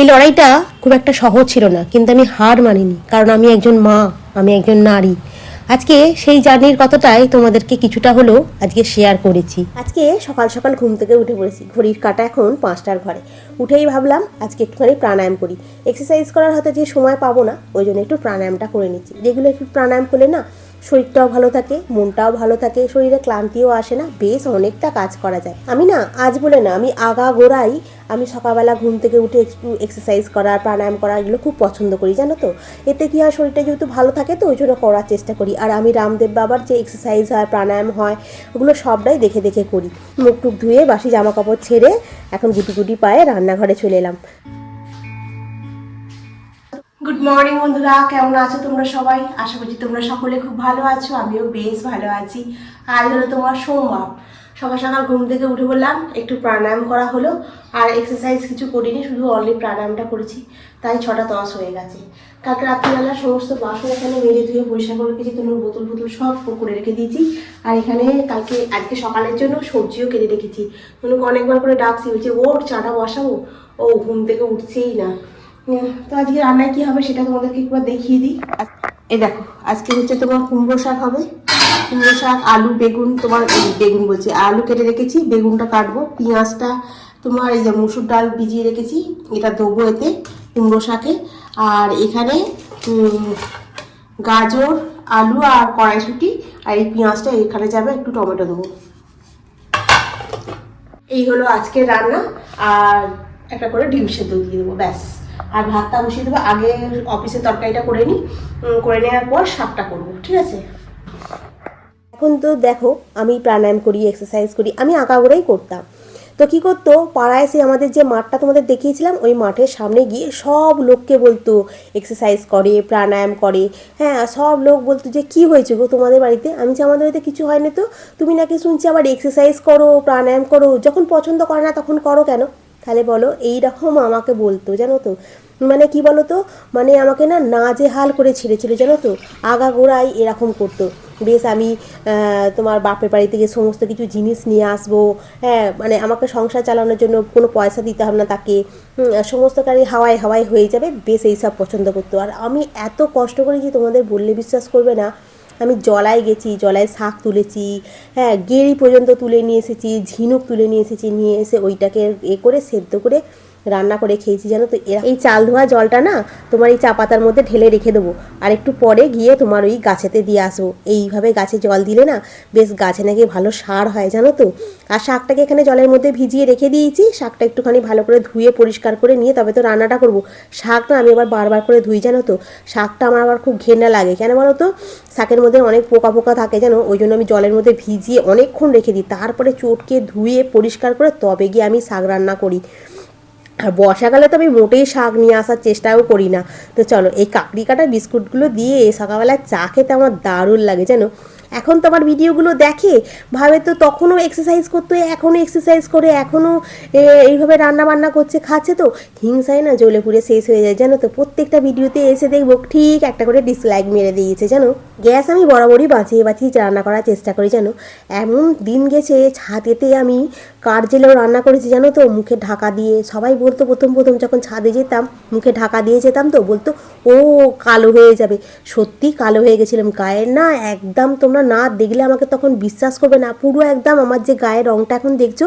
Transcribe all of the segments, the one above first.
এই লড়াইটা খুব একটা সহজ ছিল না, কিন্তু আমি হার মানিনি, কারণ আমি একজন মা, আমি একজন নারী। আজকে সেই জার্নির কথাটাই তোমাদেরকে কিছুটা হলেও আজকে শেয়ার করেছি। আজকে সকাল সকাল ঘুম থেকে উঠে পড়েছি, ঘড়ির কাটা এখন পাঁচটার ঘরে। উঠেই ভাবলাম আজকে একটুখানি প্রাণায়াম করি। এক্সারসাইজ করার হয়তো যে সময় পাবো না, ওই জন্য একটু প্রাণায়ামটা করে নিচ্ছি। যেগুলো একটু প্রাণায়াম করলে না শরীরটাও ভালো থাকে, মনটাও ভালো থাকে, শরীরে ক্লান্তিও আসে না, বেশ অনেকটা কাজ করা যায়। আমি না, আজ বলে না, আমি আগা গোড়াই আমি সকালবেলা ঘুম থেকে উঠে একটু এক্সারসাইজ করা, প্রাণায়াম করা এগুলো খুব পছন্দ করি, জানো তো? এতে কি হয়, শরীরটা যেহেতু ভালো থাকে তো ওই জন্য করার চেষ্টা করি। আর আমি রামদেব বাবার যে এক্সারসাইজ হয়, প্রাণায়াম হয়, ওগুলো সবটাই দেখে দেখে করি। মুখ টুক ধুয়ে বাসি জামা কাপড় ছেড়ে এখন গুটি গুটি পায়ে রান্নাঘরে চলে এলাম। গুড মর্নিং বন্ধুরা। কেমন আছো তোমরা সবাই? আশা করছি তোমরা সকলে খুব ভালো আছো, আমিও বেশ ভালো আছি। আজ হলো তোমার সোমবার। সকাল সকাল ঘুম থেকে উঠে বললাম, একটু প্রাণায়াম করা হলো। আর এক্সারসাইজ কিছু করিনি, শুধু অনলি প্রাণায়ামটা করেছি। তাই ছটা দশ হয়ে গেছে। কালকে রাত্রিবেলা সমস্ত বাসন এখানে মেরে ধুয়ে পরিষ্কার করে রেখেছি তোমার বোতল বোতল সব করে রেখে দিয়েছি। আর এখানে কালকে, আজকে সকালের জন্য সবজিও কেটে রেখেছি। তনুকে অনেকবার করে ডাকছি, বলছে ওর চাটা বসাবো? ও ঘুম থেকে উঠছেই না। তো আজকে রান্নায় কি হবে সেটা তোমাদেরকে একবার দেখিয়ে দিই। এই দেখো, আজকে হচ্ছে তোমার কুমড়ো শাক হবে। কুমড়ো শাক, আলু, বেগুন, তোমার বেগুন বলছি, আলু কেটে রেখেছি, বেগুনটা কাটবো, পেঁয়াজটা তোমার এই যে মুসুর ডাল ভিজিয়ে রেখেছি, এটা দেবো এতে কুমড়ো শাকে। আর এখানে গাজর, আলু আর কড়াইশুটি, আর এই পেঁয়াজটা এখানে যাবে, একটু টমেটো দেবো। এই হলো আজকের রান্না, আর একটা করে ডিম সেদ্ধ দিয়ে দেবো, ব্যাস। আর ভাতটা বসিয়ে দেবো। আগে অফিসে তরকারিটা করে নিই। করে নেওয়ার পর শাকটা করব, ঠিক আছে? এখন তো দেখো, আমি প্রাণায়াম করি এক্সারসাইজ করি, আমি আঁকাগোড়াই করতাম। তো কি করতো, পাড়ায় এসে আমাদের যে মাঠটা তোমাদের দেখিয়েছিলাম, ওই মাঠের সামনে গিয়ে সব লোককে বলতো এক্সারসাইজ করে, প্রাণায়াম করে। হ্যাঁ সব লোক বলতো যে, কি হয়েছে গো তোমাদের বাড়িতে? আমি যে, আমাদের বাড়িতে কিছু হয়নি তো? তুমি নাকি শুনছি আবার এক্সারসাইজ করো, প্রাণায়াম করো। যখন পছন্দ করে না, তখন করো কেন? তাহলে বলো এই রকম আমাকে বলতো, জানো তো? মানে কি বলো তো মানে আমাকে না নাজে হাল করে ছেড়েছিল, জানো তো? আগা গোড়াই এরকম করতো। বেশ আমি তোমার বাপের বাড়ি থেকে সমস্ত কিছু জিনিস নিয়ে আসব হ্যাঁ মানে আমাকে সংসার চালানোর জন্য কোনো পয়সা দিতে হবে না তাকে সমস্ত কারি হাওয়ায় হাওয়ায় হয়ে যাবে, বেশ এইসব পছন্দ করতো। আর আমি এত কষ্ট করেছি তোমাদের বললে বিশ্বাস করবে না আমি জলায় গেছি, জলায় শাক তুলেছি হ্যাঁ গেরি পর্যন্ত তুলে নিয়ে এসেছি, ঝিনুক তুলে নিয়ে এসেছি, নিয়ে এসে ওইটাকে এ করে সেদ্ধ করে রান্না করে খেয়েছি, জানো তো? এই চাল ধোয়া জলটা না তোমার এই চা পাতার মধ্যে ঢেলে রেখে দেবো। আর একটু পরে গিয়ে তোমার ওই গাছেতে দিয়ে আসব। এইভাবে গাছে জল দিলে না বেশ গাছে নাকি ভালো সার হয়, জানো তো? আর শাকটাকে এখানে জলের মধ্যে ভিজিয়ে রেখে দিয়েছি। শাকটা একটুখানি ভালো করে ধুয়ে পরিষ্কার করে নিয়ে তবে তো রান্নাটা করব। শাক না আমি আবার বারবার করে ধুই, জানো তো? শাকটা আমার আবার খুব ঘেন্না লাগে। কেন বলো তো? শাকের মধ্যে অনেক পোকা পোকা থাকে, জানো? ওই জন্য আমি জলের মধ্যে ভিজিয়ে অনেকক্ষণ রেখে দিই। তারপরে চটকে ধুয়ে পরিষ্কার করে তবে গিয়ে আমি শাক রান্না করি। আর বর্ষাকালে তো আমি মোটেই শাক নিয়ে আসার চেষ্টাও করি না। তো চলো, এই কাকড়ি কাটা বিস্কুটগুলো দিয়ে সকালবেলা চা খেতে আমার দারুণ লাগে, জানো? এখন তো আমার ভিডিওগুলো দেখে ভাবে তো তখনও এক্সারসাইজ করতো, এখনও এক্সারসাইজ করে, এখনও এইভাবে রান্না বান্না করছে, খাচ্ছে তো। হিংসায় না জ্বলে পুড়ে শেষ হয়ে যায়, জানো তো? প্রত্যেকটা ভিডিওতে এসে দেখব ঠিক একটা করে ডিসলাইক মেরে দিয়েছে, জানো? গ্যাস আমি বরাবরই বাঁচিয়ে বাঁচিয়ে রান্না করার চেষ্টা করি, জানো? এমন দিন গেছে, ছাদেতে আমি কাঠ জেলেও রান্না করেছি, জানো তো? মুখে ঢাকা দিয়ে, সবাই বলতো প্রথম প্রথম যখন ছাদে যেতাম, মুখে ঢাকা দিয়ে যেতাম তো, বলতো, ও, কালো হয়ে যাবে। সত্যি কালো হয়ে গেছিলাম, গায়ের না একদম তোমরা না দেখলে আমাকে তখন বিশ্বাস করবে না। পুরো একদম আমার যে গায়ের রঙটা এখন দেখছ,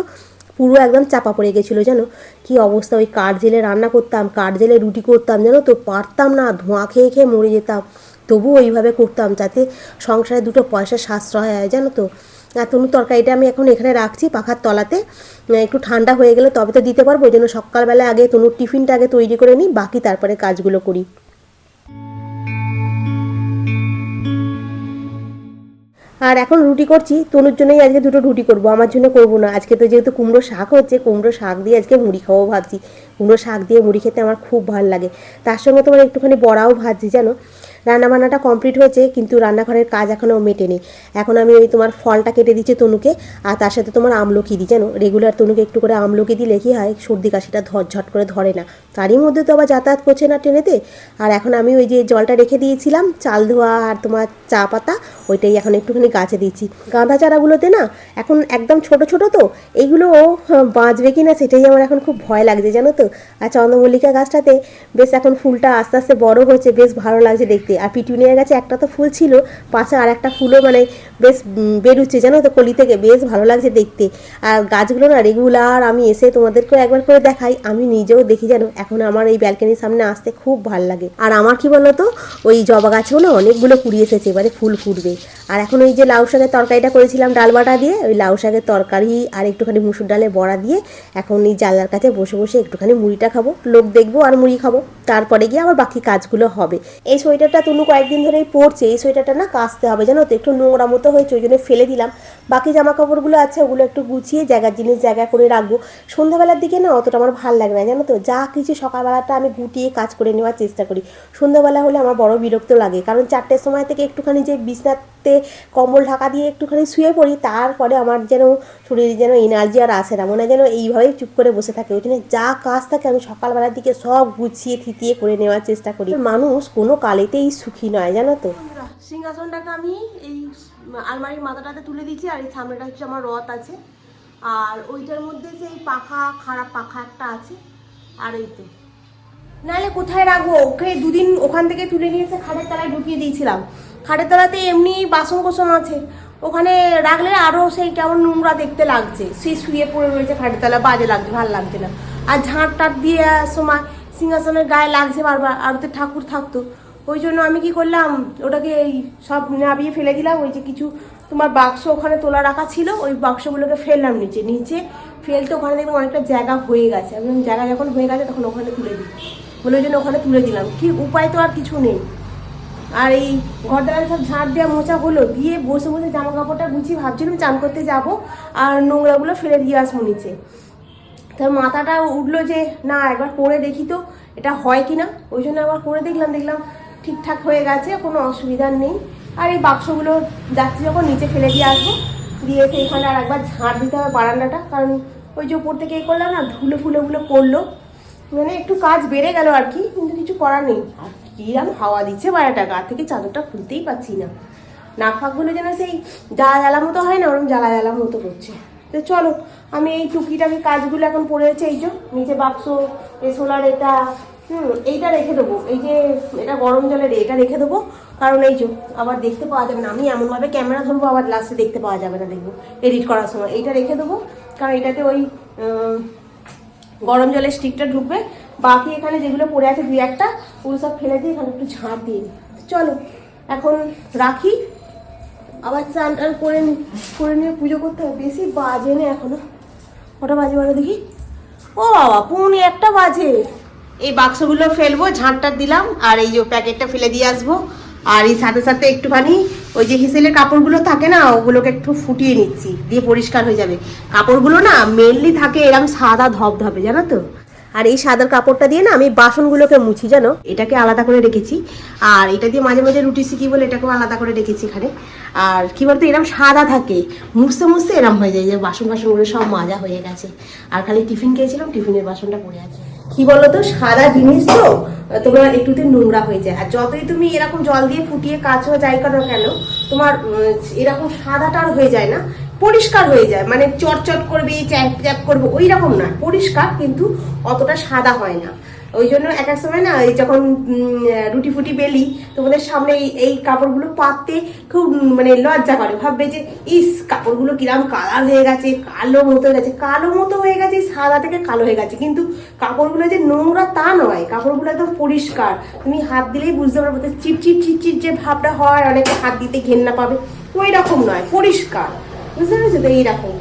পুরো একদম চাপা পড়ে গেছিল, জানো? কি অবস্থা? ওই কাঠ জেলে রান্না করতাম, কাঠ জেলে রুটি করতাম, জানো তো? পারতাম না, ধোঁয়া খেয়ে খেয়ে মরে যেতাম। তবু ওইভাবে করতাম যাতে সংসারে দুটো পয়সা সাশ্রয় হয়, জানো তো? আর তরকারিটা আমি এখন এখানে রাখছি পাখার তলাতে। একটু ঠান্ডা হয়ে গেলে তবে তো দিতে পারব, ওই জন্য সকালবেলা আগে তনুর টিফিনটা আগে তৈরি করে নিই, বাকি তারপরে কাজগুলো করি। আর এখন রুটি করছি, তনুর জন্যই আজকে দুটো রুটি করব, আমার জন্য করব না। আজকে তো যেহেতু কুমড়ো শাক হচ্ছে, কুমড়ো শাক দিয়ে আজকে মুড়ি খাব ভাবছি। কুমড়ো শাক দিয়ে মুড়ি খেতে আমার খুব ভালো লাগে। তার সঙ্গে তোমার একটুখানি বড়াও ভাজছি, জানো? রান্নাবান্নাটা কমপ্লিট হয়েছে কিন্তু রান্নাঘরের কাজ এখনও মেটেনি। এখন আমি ওই তোমার ফলটা কেটে দিচ্ছি তনুকে আর তার সাথে তোমার আমলকি দিই জানো? রেগুলার তনুকে একটু করে আমলকি দিলে কি হয় সর্দি কাশিটা ঝট করে ধরে না। তারই মধ্যে তো আবার যাতায়াত করছে না ট্রেনেতে। আর এখন আমি ওই যে জলটা রেখে দিয়েছিলাম চাল ধোয়া আর তোমার চা পাতা ওইটাই এখন একটুখানি গাছে দিচ্ছি। গাঁদা চারাগুলোতে না এখন একদম ছোট ছোট তো এইগুলো হ্যাঁ, বাঁচবে কি না সেটাই আমার এখন খুব ভয় লাগছে জানো তো? আর চন্দ্রমল্লিকা গাছটাতে বেশ এখন ফুলটা আস্তে আস্তে বড় হয়েছে বেশ ভালো লাগছে দেখতে। আর পিটুনিয়া গাছে একটা তো ফুল ছিল, পাশে আর একটা ফুলও মানে বেশ বেরুচ্ছে, জানো তো? কলি থেকে বেশ ভালো লাগছে দেখতে। আর গাছগুলো না রেগুলার আমি এসে তোমাদেরকেও একবার করে দেখাই, আমি নিজেও দেখি জানো এখন আমার এই ব্যালকনির সামনে আসতে খুব ভালো লাগে। আর আমার কি বলো তো ওই জবা গাছেও না অনেকগুলো কুড়ি এসেছে, এবারে ফুল ফুটবে। আর এখন ওই যে লাউ শাকের তরকারিটা করেছিলাম, ডাল বাটা দিয়ে, ওই লাউ শাকের তরকারি আর একটুখানি মুসুর ডালের বড়া দিয়ে, এখন এই জানলার কাছে বসে বসে একটুখানি মুড়িটা খাব, লোক দেখব আর মুড়ি খাব। তারপরে গিয়ে আবার বাকি কাজগুলো হবে। এই সোয়েটারটা তনু কয়েকদিন ধরেই পরছে, এই সোয়েটারটা না কাচতে হবে, জানো তো? একটু নোংরা মতো হয়েছে, ওই জন্য ফেলে দিলাম। বাকি জামা কাপড়গুলো আছে, ওগুলো একটু গুছিয়ে জায়গার জিনিস জায়গা করে রাখব। সন্ধ্যাবেলার দিকে না অতটা আমার ভালো লাগে না, জানো তো? যা কিছু সকালবেলাটা আমি গুটিয়ে কাজ করে নেওয়ার চেষ্টা করি। সন্ধ্যাবেলা হলে আমার বড় বিরক্ত লাগে, কারণ চারটের সময় থেকে একটুখানি যে বিছনাতে কম্বল ঢাকা দিয়ে একটুখানি শুয়ে পড়ি, তারপরে আমার যেন শরীরে যেন এনার্জি আর আসে না, মনে হয় যেন এইভাবেই চুপ করে বসে থাকে। ওই জন্য যা কাজ থাকে আমি সকালবেলার দিকে সব গুছিয়ে থিতিয়ে করে নেওয়ার চেষ্টা করি। মানুষ কোনো কালেতেই সুখী নয়, জানো তো। সিংহাসনটাকে আমি এই আলমারির মাথাটাতে তুলে দিচ্ছি আর এই সামনেটা হচ্ছে আমার রথ আছে। আর ওইটার মধ্যে যে এই পাখা, খারাপ পাখা একটা আছে, আর এই তো। নাহলে কোথায় রাখব? ওকে দুদিন ওখান থেকে তুলে নিয়ে এসে খাটের তলায় ঢুকিয়ে দিয়েছিলাম। খাটের তলাতে এমনি বাসন কোসন আছে। ওখানে রাখলে আরও সেই কেমন নোংরা দেখতে লাগছে। সেই শুয়ে পড়ে রয়েছে খাটের তলায়, বাজে লাগছে, ভালো লাগছে না। আর ঝাঁট টাট দিয়ে সময় সিংহাসনের গায়ে লাগছে বারবার, আর ওতে ঠাকুর থাকতো। ওই জন্য আমি কি করলাম ওটাকে এই সব নাবিয়ে ফেলে দিলাম ওই যে কিছু তোমার বাক্স ওখানে তোলা রাখা ছিল ওই বাক্সগুলোকে ফেললাম নিচে। নিচে ফেলতে ওখানে দেখলাম অনেকটা জায়গা হয়ে গেছে। বললাম, জায়গা যখন হয়ে গেছে তখন ওখানে তুলে দিই। বলে ওই জন্য ওখানে তুলে দিলাম। কি উপায় তো আর কিছু নেই। আর এই ঘর দ্বারা সব ঝাঁট দেওয়া মোচা হলো দিয়ে বসে বসে জামা কাপড়টা গুছিয়ে ভাবছিলাম চান করতে যাব আর নোংরাগুলো ফেলে দিয়ে আসব নিচে। তার মাথাটা উঠল যে না একবার পরে দেখি তো এটা হয় কি না ওই জন্য একবার পরে দেখলাম দেখলাম ঠিকঠাক হয়ে গেছে, কোনো অসুবিধা নেই। আর এই বাক্সগুলো যাচ্ছি যখন, নিচে ফেলে দিয়ে আসব। দিয়ে এসে এখানে আর একবার ঝাঁট দিতে হবে বারান্দাটা, কারণ ওই যে উপর থেকে এই করলাম না, ধুলো ফুলোগুলো পড়ল। মানে একটু কাজ বেড়ে গেল আর কি, কিন্তু কিছু করার নেই। আর কিরাম হাওয়া দিচ্ছে বারাটা গা থেকে চাদরটা খুলতেই পাচ্ছি না। নাক ফাঁকগুলো যেন সেই জ্বালা জ্বালা মতো হয় না ওরকম জ্বালা জ্বালা মতো করছে। তো চলো, আমি এই টুকিটাকি কাজগুলো এখন পড়েছে এই যে নিচে বাক্স সোলার এটা হুম, এইটা রেখে দেবো। এই যে এটা গরম জলের এটা রেখে দেবো। কারণ এই যে, আবার দেখতে পাওয়া যাবে না। আমি এমনভাবে ক্যামেরা ধরবো, আবার লাস্টে দেখতে পাওয়া যাবে না, দেখব। এডিট করার সময়। এইটা রেখে দেবো। কারণ এটাতে ওই গরম জলের স্টিকটা ঢুকবে। বাকি এখানে যেগুলো পড়ে আছে দুই একটা, ওগুলো সব ফেলে দিয়ে এখানে একটু ঝাঁট দিয়ে চলো, এখন রাখি। আবার চান টান করে করে নিয়ে পুজো করতে হবে। বেশি বাজে না এখনও। কটা বাজে বলো দেখি? ও বাবা, পৌনে একটা বাজে। এই বাক্সগুলো ফেলব, ঝাঁটটা দিলাম, আর এই যে প্যাকেটটা ফেলে দিয়ে আসব। আর এই সাথে সাথে একটুখানি ওই যে হিসেলের কাপড়গুলো থাকে না, ওগুলোকে একটু ফুটিয়ে নিচ্ছি, দিয়ে পরিষ্কার হয়ে যাবে। কাপড়গুলো না মেনলি থাকে এরকম সাদা ধবধবে, জানো তো? আর এই সাদার কাপড়টা দিয়ে না আমি বাসনগুলোকে মুছি, জানো? এটাকে আলাদা করে রেখেছি। আর এটা দিয়ে মাঝে মাঝে রুটি শিখি বলে এটাকেও আলাদা করে রেখেছি এখানে। আর কি বলতো এরকম সাদা থাকে, মুছতে মুছতে এরম হয়ে যায়, যে বাসন বাসনগুলো সব মাজা হয়ে গেছে। আর খালি টিফিন খেয়েছিলাম, টিফিনের বাসনটা পড়ে আছে। কি বলতো, সাদা জিনিস তো, তোমার একটুতে নোংরা হয়ে যায়। আর যতই তুমি এরকম জল দিয়ে ফুটিয়ে কাছো যাই করো কেন, তোমার এরকম সাদাটার হয়ে যায় না। পরিষ্কার হয়ে যায় মানে চটচট করবে, চ্যাপ চ্যাপ করবে, ওই রকম না পরিষ্কার কিন্তু অতটা সাদা হয় না। ওই জন্য এক এক সময় না এই যখন রুটি ফুটি বেলি তোমাদের সামনে এই কাপড়গুলো পাততে খুব মানে লজ্জা করে। ভাববে যে, ইস, কাপড়গুলো কিরাম কালার হয়ে গেছে, কালো মতো হয়ে গেছে। কালো মতো হয়ে গেছে, সাদা থেকে কালো হয়ে গেছে। কিন্তু কাপড়গুলো যে নোংরা তা নয়, কাপড়গুলো একদম পরিষ্কার। তুমি হাত দিলেই বুঝতে পারবে যে চিটচিট চিটচিট যে ভাবটা হয়, অনেকে হাত দিতে ঘেন্না পাবে। ওই রকম নয়, পরিষ্কার। বুঝতে পেরেছ? তো এইরকম।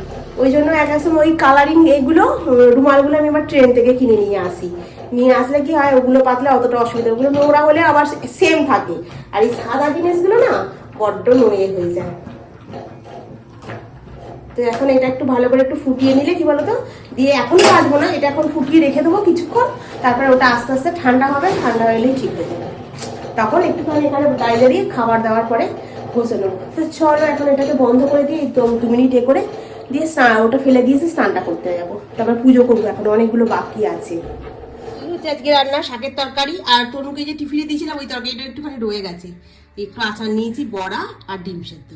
ওই জন্য এক এক সময় ওই কালারিং এগুলো রুমালগুলো আমি আবার ট্রেন থেকে কিনে নিয়ে আসি। নিয়ে আসলে কি হয়, ওগুলো পাতলে, অতটা অসুবিধা ওগুলো নোংরা হলে আবার সেম থাকে। আর এই সাদা জিনিসগুলো না বড্ড নোয়ে হয়ে যায়। তো এখন এটা একটু ভালো করে একটু ফুটিয়ে নিলে কি বলতো? দিয়ে এখন কাটবো না, এটা এখন ফুটিয়ে রেখে দেবো কিছুক্ষণ। তারপরে ওটা আস্তে আস্তে ঠান্ডা হবে, ঠান্ডা হলেই ঠিক হয়ে যাবে। তখন একটুখানি এখানে দাঁড়িয়ে দাঁড়িয়ে খাবার দেওয়ার পরে ঘষে নেব। তো চলো এখন এটাকে বন্ধ করে দিয়ে দু মিনিট এ করে দিয়ে স্নান ওটা ফেলে দিয়েছি, স্নানটা করতে যাব। তারপর পুজো করব, এখন অনেকগুলো বাকি আছে। হচ্ছে আজকে রান্না, শাকের তরকারি আর তনুকে যে টিফিনে দিয়েছিলাম, ওই তরকারিটা একটুখানি রয়ে গেছে। একটু আচার নিয়েছি, বড়া আর ডিম সেদ্ধ।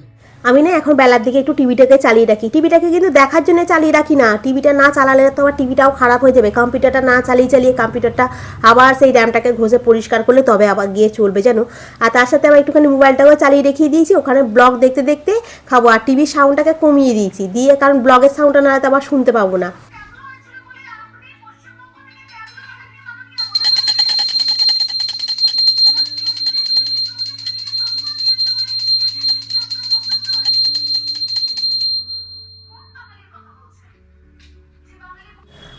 আমি না এখন বেলার দিকে একটু টিভিটাকে চালিয়ে রাখি। টিভিটাকে কিন্তু দেখার জন্য চালিয়ে রাখি না। টিভিটা না চালালে তো আমার টিভিটাও খারাপ হয়ে যাবে। কম্পিউটারটা না চালিয়ে চালিয়ে কম্পিউটারটা আবার সেই র্যামটাকে ঘষে পরিষ্কার করলে তবে আবার গিয়ে চলবে, জানো? আর তার সাথে আবার একটুখানি মোবাইলটাও চালিয়ে রেখে দিয়েছি। ওখানে ব্লগ দেখতে দেখতে খাব। আর টিভির সাউন্ডটাকে কমিয়ে দিয়েছি। দিয়ে কারণ ব্লগের সাউন্ডটা না হলে তো আবার শুনতে পাবো না।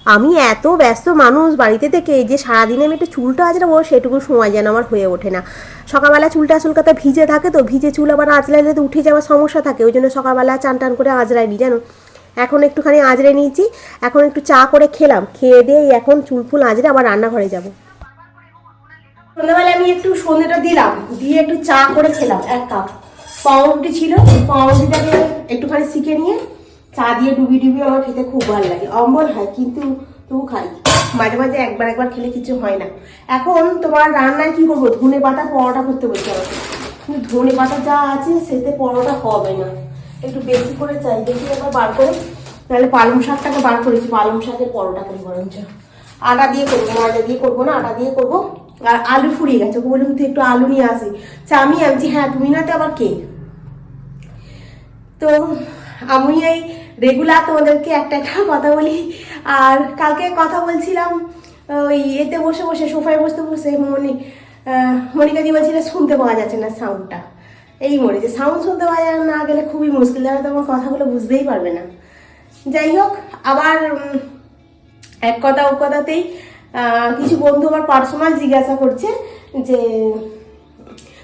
আমি এত ব্যস্ত মানুষ বাড়িতে থেকে যে সারাদিনে আমি একটু চুলটা আজরাবো সেটুকু সময় যেন আমার হয়ে ওঠে না। সকালবেলা চুলটা আসল কথা ভিজে থাকে তো, ভিজে চুল আবার আঁচড়াইলে তো উঠে যাওয়ার সমস্যা থাকে, ওই জন্য সকালবেলা চান টান করে আঁচড়াইনি জানো? এখন একটুখানি আঁচড়ে নিয়েছি, এখন একটু চা করে খেলাম, খেয়ে দিয়ে এখন চুল ফুল আঁচড়ে আবার রান্নাঘরে যাব। সন্ধ্যাবেলা আমি একটু সন্ধ্যেটা দিলাম, দিয়ে একটু চা করে খেলাম, এক কাপ। পাউরুটি ছিল, পাউরুটিটাকে একটুখানি শিখে নিয়ে চা দিয়ে ডুবি ডুবি আমার খেতে খুব ভালো লাগে। অম্বল হয়, কিন্তু তবু খাই। মাঝে মাঝে একবার একবার খেলে কিছু হয় না। এখন তোমার রান্নায় কি করব? ধনে পাতা, পরোটা করতে বলছে আমাকে। কিন্তু ধনে পাতা যা আছে, সেতে পরোটা হবে না। একটু বেশি করে চাই। দেখি একবার বার করে। তাহলে পালং শাকটাকে বার করেছি। পালং শাকের পরোটা করি বরঞ্চ। আটা দিয়ে করব। ময়দা দিয়ে করব না, আটা দিয়ে করব। আর আলু ফুরিয়ে গেছে। বললাম, তুই একটু আলু নিয়ে আসি। আমি আনছি হ্যাঁ তুমি না তো আবার কে? তো আমি এই রেগুলার তোমাদেরকে একটা একটা কথা বলি। আর কালকে কথা বলছিলাম ওই এতে বসে বসে সোফায় বসতে বসে মনি আহ, মনিকা দি বলছিল শুনতে পাওয়া যাচ্ছে না সাউন্ডটা এই যে সাউন্ড শুনতে পাওয়া যায় না গেলে খুবই মুশকিল যাবে তোমার কথাগুলো বুঝতেই পারবে না। যাই হোক আবার এক কথা ও কথাতেই কিছু বন্ধু আমার পার্সোনাল জিজ্ঞাসা করছে যে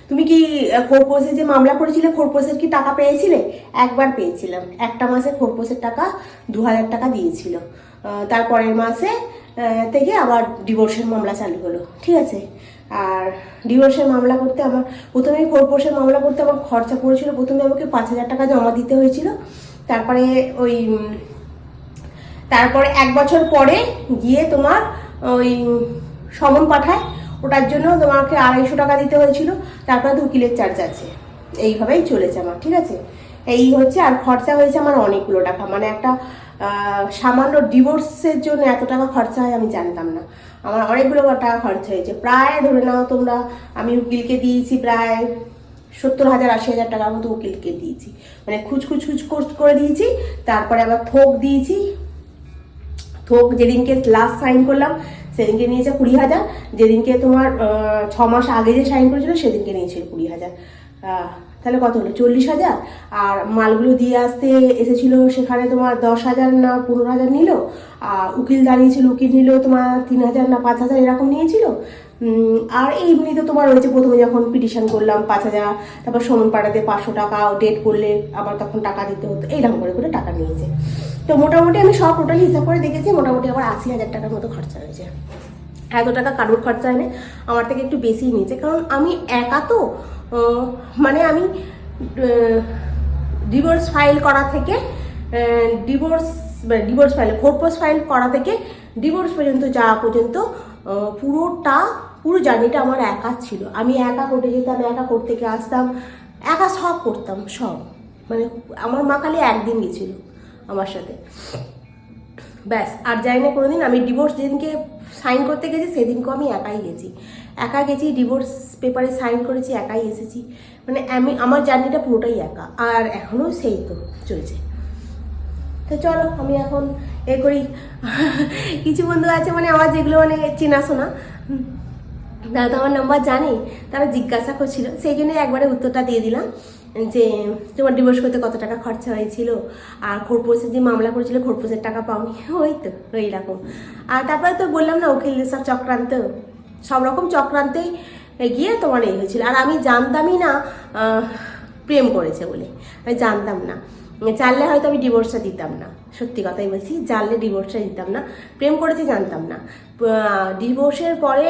তুমি কি আহ, খোরপোশে যে মামলা করেছিলে খোরপোশের কি টাকা পেয়েছিলে? একবার পেয়েছিলাম। একটা মাসে খোরপোশের টাকা দু হাজার টাকা দিয়েছিল। তারপরের মাসে থেকে আবার ডিভোর্সের মামলা চালু হলো। ঠিক আছে? আর ডিভোর্সের মামলা করতে আমার প্রথমে খোরপোশের মামলা করতে আমার খরচা পড়েছিল। প্রথমে আমাকে পাঁচ হাজার টাকা জমা দিতে হয়েছিল। তারপরে ওই তারপরে এক বছর পরে গিয়ে তোমার ওই সমন পাঠায়। ওটার জন্য তোমাকে আড়াইশো টাকা দিতে হয়েছিল, তারপরে তো উকিলের চার্জ আছে। এইভাবেই চলেছে আমার, ঠিক আছে? এই হচ্ছে, আর খরচা হয়েছে আমার অনেকগুলো টাকা। মানে একটা সামান্য ডিভোর্সের জন্য এত টাকা খরচা হয় আমি জানতাম না। আমার অনেকগুলো টাকা খরচা হয়েছে। প্রায় ধরে নাও তোমরা, আমি উকিলকে দিয়েছি প্রায় সত্তর হাজার, আশি হাজার টাকার মতো উকিলকে দিয়েছি। মানে খুচখুচ খুচ করে দিয়েছি, তারপরে আবার থোক দিয়েছি থোক যেদিনকে লাস্ট সাইন করলাম, সেদিনকে নিয়েছে কুড়ি হাজার। যেদিনকে তোমার ছ মাস আগে যে সাইন করেছিল, সেদিনকে নিয়েছিল কুড়ি হাজার। তাহলে কত হলো? চল্লিশ হাজার? আর মালগুলো দিয়ে আসতে এসেছিল সেখানে তোমার দশ হাজার না পনেরো হাজার নিল। আর উকিল দাঁড়িয়েছিল, উকিল নিল তোমার তিন হাজার না পাঁচ হাজার এরকম নিয়েছিল। আর এমনি তো তোমার রয়েছে প্রথমে যখন পিটিশন করলাম পাঁচ হাজার, তারপর সমন পাড়াতে পাঁচশো টাকা ডেট করলে আবার তখন টাকা দিতে হতো এইরকম করে করে টাকা নিয়েছে। তো মোটামুটি আমি সব টোটালি হিসাব করে দেখেছি, মোটামুটি আবার আশি হাজার টাকার মতো খরচা হয়েছে। এত টাকা কারোর খরচা হয় না আমার থেকে একটু বেশিই নিয়েছে, কারণ আমি একা তো মানে আমি ডিভোর্স ফাইল করা থেকে ডিভোর্স ডিভোর্স ফাইল খোরপোস ফাইল করা থেকে ডিভোর্স পর্যন্ত যাওয়া পর্যন্ত পুরোটা পুরো জার্নিটা আমার একা ছিল। আমি একা করতে যেতাম, একা করতে গিয়ে আসতাম, একা সব করতাম, সব। মানে আমার মা খালি একদিন গেছিল আমার সাথে। ব্যাস, আর যাই না কোনোদিন আমি ডিভোর্স যেদিনকে সাইন করতে গেছি, সেদিনকেও আমি একাই গেছি। একা গেছি ডিভোর্স পেপারে সাইন করেছি, একাই এসেছি। মানে আমি, আমার জার্নিটা পুরোটাই একা, আর এখনও সেই তো চলছে। তো চলো, আমি এখন এ করি। কিছু বন্ধু আছে মানে আমার যেগুলো মানে চেনাশোনা তো আমার নাম্বার জানে তারা জিজ্ঞাসা করছিল, সেই জন্য একবারে উত্তরটা দিয়ে দিলাম, যে তোমার ডিভোর্স করতে কত টাকা খরচা হয়েছিল, আর খোরপোশের যে মামলা করেছিল, খোরপোশের টাকা পাওনি। ওই তো, ওই রকম। আর তারপরে তো বললাম না উকিলদের সব চক্রান্ত, সব রকম চক্রান্তেই গিয়ে তোমার এই হয়েছিল। আর আমি জানতামই না প্রেম করেছে বলে। আমি জানতাম না। জানলে হয়তো আমি ডিভোর্সটা দিতাম না। সত্যি কথাই বলছি, জানলে ডিভোর্সটা দিতাম না। প্রেম করেছি জানতাম না। ডিভোর্সের পরে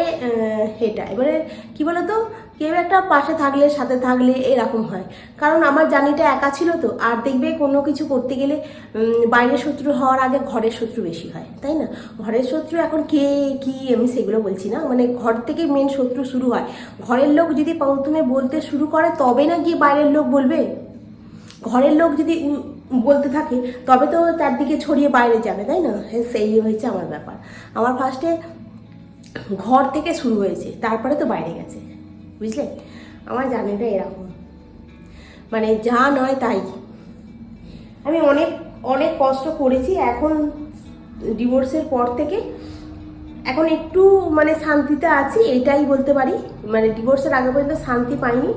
এটা, এবারে কি বলতো, কেউ একটা পাশে থাকলে, সাথে থাকলে এরকম হয়। কারণ আমার জার্নিটা একা ছিল তো, আর দেখবে কোনো কিছু করতে গেলে বাইরের শত্রু হওয়ার আগে ঘরের শত্রু বেশি হয়, তাই না? ঘরের শত্রু এখন কে, কি, আমি সেগুলো বলছি না। মানে ঘর থেকে মেন শত্রু শুরু হয়। ঘরের লোক যদি প্রথমে বলতে শুরু করে, তবে না গিয়ে বাইরের লোক বলবে? ঘরের লোক যদি বলতে থাকে তবে তো চারদিকে ছড়িয়ে বাইরে যাবে তাই না? হ্যাঁ, সেই হয়েছে আমার ব্যাপার। আমার ফার্স্টে ঘর থেকে শুরু হয়েছে তারপরে তো বাইরে গেছে বুঝলে? আমার জার্নিটা এরকম। মানে যা নয় তাই। আমি অনেক অনেক কষ্ট করেছি এখন ডিভোর্সের পর থেকে এখন একটু মানে শান্তিতে আছি, এটাই বলতে পারি। মানে ডিভোর্সের আগে পর্যন্ত শান্তি পাইনি।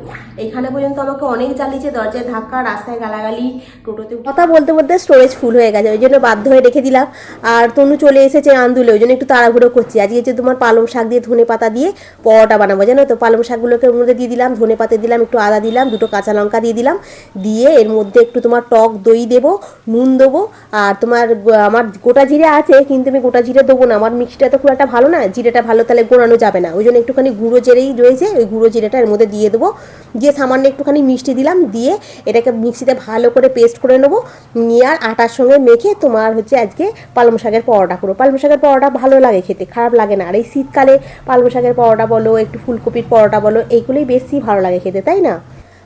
এখানে পর্যন্ত আমাকে অনেক জ্বালিয়েছে, দরজায় ধাক্কা, রাস্তায় গালাগালি, টোটোতে কথা বলতে বলতে স্টোরেজ ফুল হয়ে গেছে, ওই জন্য বাধ্য হয়ে রেখে দিলাম। আর তনু চলে এসেছে আন্দুলে, ওই জন্য একটু তাড়াহুড়ো করছি। আজকে হচ্ছে তোমার পালং শাক দিয়ে ধনে পাতা দিয়ে পরোটা বানাবো, জানো তো? পালং শাকগুলোকে ওর মধ্যে দিয়ে দিলাম, ধনে পাতা দিলাম, একটু আদা দিলাম, দুটো কাঁচা লঙ্কা দিয়ে দিলাম। দিয়ে এর মধ্যে একটু তোমার টক দই দেবো, নুন দেবো, আর তোমার আমার গোটা জিরে আছে, কিন্তু আমি গোটা জিরে দেবো না, আমার মিক্সটা তো খুব একটা ভালো না, জিরেটা ভালো তাহলে গোড়ানো যাবে না। ওই জন্য একটুখানি গুঁড়ো জিরেই রয়েছে, ওই গুঁড়ো জিরেটা এর মধ্যে দিয়ে দেবো। দিয়ে সামান্য একটুখানি মিষ্টি দিলাম, দিয়ে এটাকে মিক্সিতে ভালো করে পেস্ট করে নেব। নিয়ে আর আটার সঙ্গে মেখে তোমার হচ্ছে আজকে পালং শাকের পরোটা করব। পালং শাকের পরোটা ভালো লাগে খেতে, খারাপ লাগে না। আর এই শীতকালে পালং শাকের পরোটা বলো, একটু ফুলকপির পরোটা বলো, এইগুলোই বেশি ভালো লাগে খেতে, তাই না?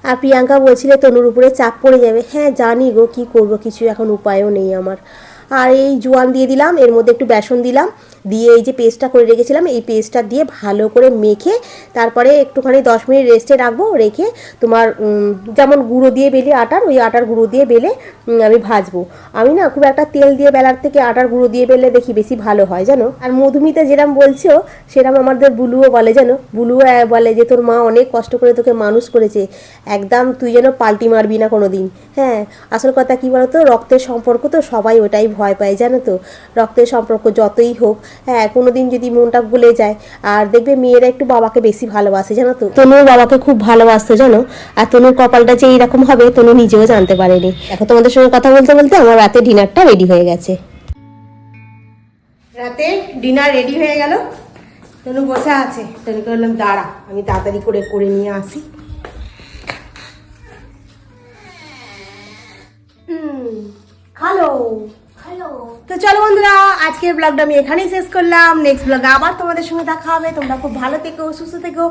আর প্রিয়াঙ্কা বলছিলে তনুর উপরে চাপ পড়ে যাবে। হ্যাঁ জানি গো কী করব কিছু এখন উপায়ও নেই আমার। আর এই জোয়ান দিয়ে দিলাম, এর মধ্যে একটু বেসন দিলাম। দিয়ে এই যে পেস্টটা করে রেখেছিলাম, এই পেস্টটা দিয়ে ভালো করে মেখে তারপরে একটুখানি দশ মিনিট রেস্টে রাখব, রেখে তোমার যেমন গুঁড়ো দিয়ে বেলে আটার, ওই আটার গুঁড়ো দিয়ে বেলে আমি ভাজবো। আমি না খুব একটা তেল দিয়ে বেলার থেকে আটার গুঁড়ো দিয়ে বেলে দেখি বেশি ভালো হয়, জানো? আর মধুমিতা যেরম বলছো, সেরম আমাদের বুলুও বলে, জানো? বুলুও বলে যে তোর মা অনেক কষ্ট করে তোকে মানুষ করেছে, একদম তুই যেন পাল্টি মারবি না কোনো দিন হ্যাঁ আসল কথা কি বলতো? রক্তের সম্পর্ক তো সবাই ওটাই ভয় পায়, জানো তো? রক্তের সম্পর্ক যতই হোক হ্যাঁ কোনো দিন যদি মনটা গলে যায়। আর দেখবে মেয়েরা একটু বাবাকে বেশি ভালোবাসে, জানো তো? তনুর বাবাকে খুব ভালোবাসতো জানো? আর তনুর কপালটা যে এইরকম হবে, তনু নিজেও জানতে পারেনি। এখন তোমাদের সঙ্গে কথা বলতে বলতে আমার রাতে ডিনারটা রেডি হয়ে গেছে। রাতে ডিনার রেডি হয়ে গেল। তনু বসে আছে। তনুকে বললাম, দাঁড়া, আমি তাড়াতাড়ি করে করে নিয়ে আসি। খালো। তো চলো বন্ধুরা, আজকের ব্লগটা আমি এখানেই শেষ করলাম। নেক্সট ব্লগে আবার তোমাদের সঙ্গে দেখা হবে। তোমরা খুব ভালো থেকো, সুস্থ থেকো,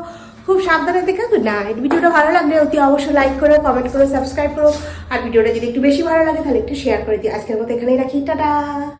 খুব সাবধানে থেকো। গুড নাইট ভিডিওটা ভালো লাগলে অতি অবশ্যই লাইক করো কমেন্ট করো সাবস্ক্রাইব করো। আর ভিডিওটা যদি একটু বেশি ভালো লাগে, তাহলে একটু শেয়ার করে দিই আজকের মতো এখানেই রাখি। টাটা!